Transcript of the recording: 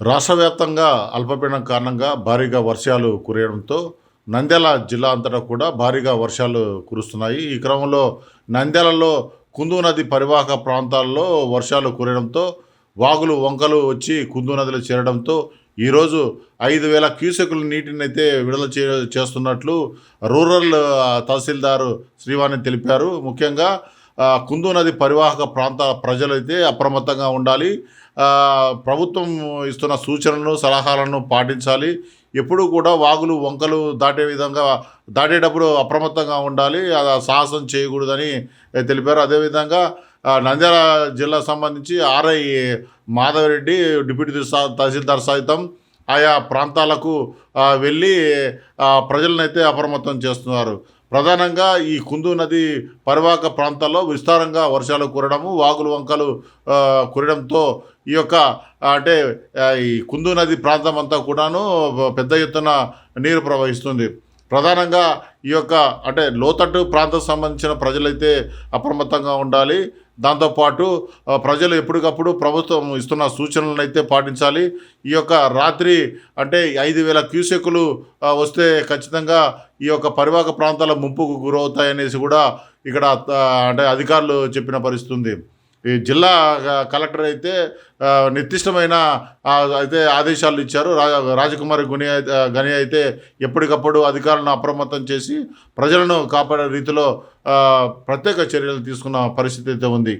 రాష్ట్రవ్యాప్తంగా అల్పపీడనం కారణంగా భారీగా వర్షాలు కురియడంతో నంద్యాల జిల్లా అంతటా కూడా భారీగా వర్షాలు కురుస్తున్నాయి. ఈ క్రమంలో నంద్యాలలో కుందు నది పరివాహక ప్రాంతాల్లో వర్షాలు కురియడంతో వాగులు వంకలు వచ్చి కుందు నదిలో చేరడంతో ఈరోజు ఐదు వేల క్యూసెకుల నీటిని అయితే విడుదల చే చేస్తున్నట్లు రూరల్ తహసీల్దారు శ్రీవాణి తెలిపారు. ముఖ్యంగా కుందు నది పరివాహక ప్రాంత ప్రజలైతే అప్రమత్తంగా ఉండాలి. ప్రభుత్వం ఇస్తున్న సూచనలను సలహాలను పాటించాలి. ఎప్పుడూ కూడా వాగులు వంకలు దాటే విధంగా దాటేటప్పుడు అప్రమత్తంగా ఉండాలి. అది సాహసం చేయకూడదని తెలిపారు. అదేవిధంగా నంద్యాల జిల్లా సంబంధించి ఆర్ఐ మాధవరెడ్డి డిప్యూటీ తహసీల్దార్ సైతం ఆయా ప్రాంతాలకు వెళ్ళి ప్రజలనైతే అప్రమత్తం చేస్తున్నారు. ప్రధానంగా ఈ కుందు నది పరివాహక ప్రాంతాల్లో విస్తారంగా వర్షాలు కురడము వాగులు వంకలు కురడంతో ఈ యొక్క అంటే ఈ కుందు నది ప్రాంతం అంతా కూడాను పెద్ద ఎత్తున నీరు ప్రవహిస్తుంది. ప్రధానంగా ఈ యొక్క అంటే లోతట్టు ప్రాంతం సంబంధించిన ప్రజలైతే అప్రమత్తంగా ఉండాలి. దాంతోపాటు ప్రజలు ఎప్పటికప్పుడు ప్రభుత్వం ఇస్తున్న సూచనలను అయితే పాటించాలి. ఈ యొక్క రాత్రి అంటే ఐదు వేల క్యూసెక్లు వస్తే ఖచ్చితంగా ఈ యొక్క పరివాహక ప్రాంతాల ముంపుకు గురవుతాయనేసి కూడా ఇక్కడ అంటే అధికారులు చెప్పిన పరిస్థితి ఉంది. ఈ జిల్లా కలెక్టర్ అయితే నిర్దిష్టమైన అయితే ఆదేశాలు ఇచ్చారు. రా రాజకుమారి గుని అయితే- గని అయితే ఎప్పటికప్పుడు అధికారులను అప్రమత్తం చేసి ప్రజలను కాపాడే రీతిలో ప్రత్యేక చర్యలు తీసుకున్న పరిస్థితి అయితే ఉంది.